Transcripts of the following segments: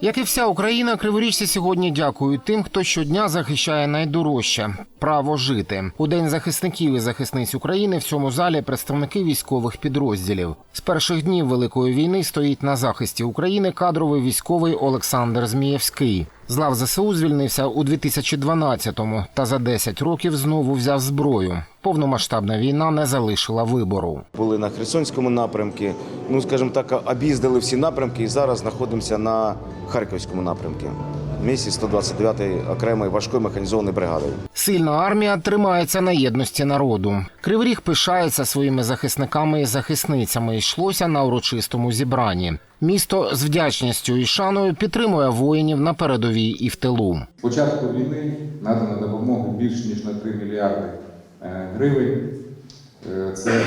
Як і вся Україна, криворіжці сьогодні дякують тим, хто щодня захищає найдорожче право жити. У день захисників і захисниць України в цьому залі представники військових підрозділів. З перших днів великої війни стоїть на захисті України кадровий військовий Олександр Змієвський. З лав ЗСУ звільнився у 2012-му та за 10 років знову взяв зброю. Повномасштабна війна не залишила вибору. Були на Херсонському напрямку, ну скажімо так, об'їздили всі напрямки і зараз знаходимося на Харківському напрямку. В місті 129-ї окремої важкої механізованої бригади. Сильна армія тримається на єдності народу. Кривий Ріг пишається своїми захисниками і захисницями. Йшлося на урочистому зібранні. Місто з вдячністю і шаною підтримує воїнів на передовій і в тилу. З початку війни надано допомогу більш ніж на 3 мільярди е, гривень. Е, Це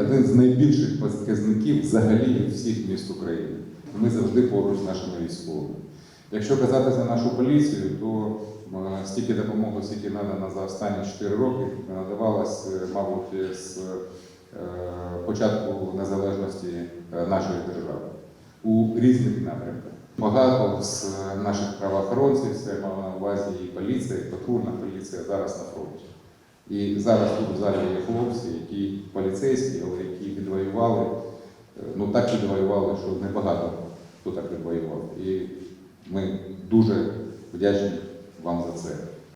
один з найбільших показників взагалі всіх міст України. Ми завжди поруч з нашими військовими. Якщо казати за нашу поліцію, то е, стільки допомоги, скільки надано за останні 4 роки, надавалось, е, мабуть, з е, початку незалежності е, нашої держави у різних напрямках. Багато з наших правоохоронців, це мав на увазі і поліція, і патрульна поліція зараз на фронті. І зараз тут в залі є хлопці, які поліцейські, але які відвоювали, е, ну так відвоювали, що небагато хто так відвоював. Ми дуже вдячні вам за це.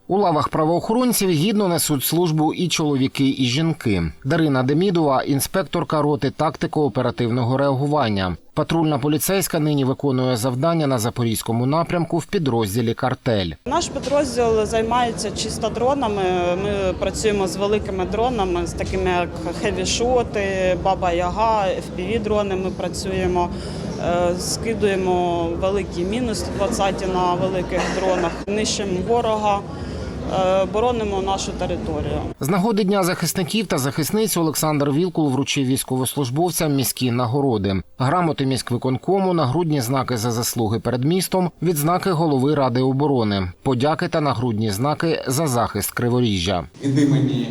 У лавах правоохоронців гідно несуть службу і чоловіки, і жінки. Дарина Демідова, інспекторка роти тактико-оперативного реагування. Патрульна поліцейська нині виконує завдання на запорізькому напрямку в підрозділі картель. Наш підрозділ займається чисто дронами. Ми працюємо з великими дронами, з такими як хевішоти, Баба Яга, fpv дрони Ми працюємо. Е, Скидуємо великі міни 120 на великих дронах, нищимо ворога, боронимо нашу територію. З нагоди дня захисників та захисниць Олександр Вілкул вручив військовослужбовцям міські нагороди, грамоти міськвиконкому, нагрудні знаки за заслуги перед містом, відзнаки голови ради оборони, подяки та нагрудні знаки за захист Криворіжжя. Від імені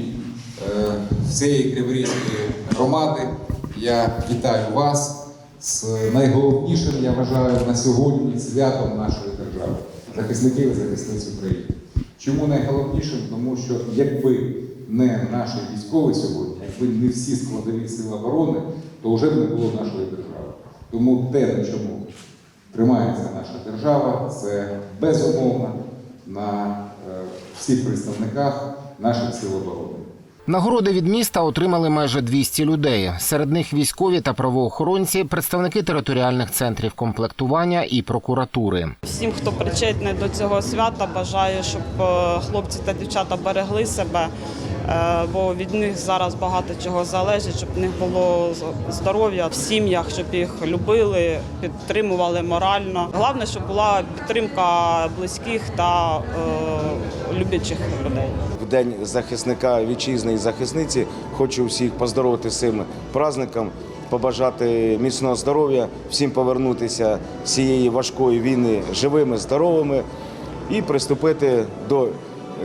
е, всієї Криворізької громади я вітаю вас з найголовнішим, я вважаю, на сьогодні святом нашої держави захисників і захисниць України. Чому найголовніше? Тому що якби не наші військові сьогодні, якби не всі складові сили оборони, то вже б не було нашої держави. Тому те, на чому тримається наша держава, це безумовно на е, всіх представниках наших сил оборони. Нагороди від міста отримали майже 200 людей. Серед них військові та правоохоронці, представники територіальних центрів комплектування і прокуратури. Всім, хто причетний до цього свята, бажаю, щоб е, хлопці та дівчата берегли себе, е, бо від них зараз багато чого залежить, щоб в них було здоров'я в сім'ях, щоб їх любили, підтримували морально. Головне, щоб була підтримка близьких та е, люблячих людей. В день захисника вітчизни і захисниці хочу всіх поздоровити з цим праздником, побажати міцного здоров'я, всім повернутися з цієї важкої війни живими, здоровими і приступити до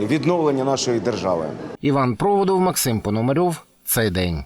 відновлення нашої держави. Іван Проводов, Максим Пономарьов. Цей день.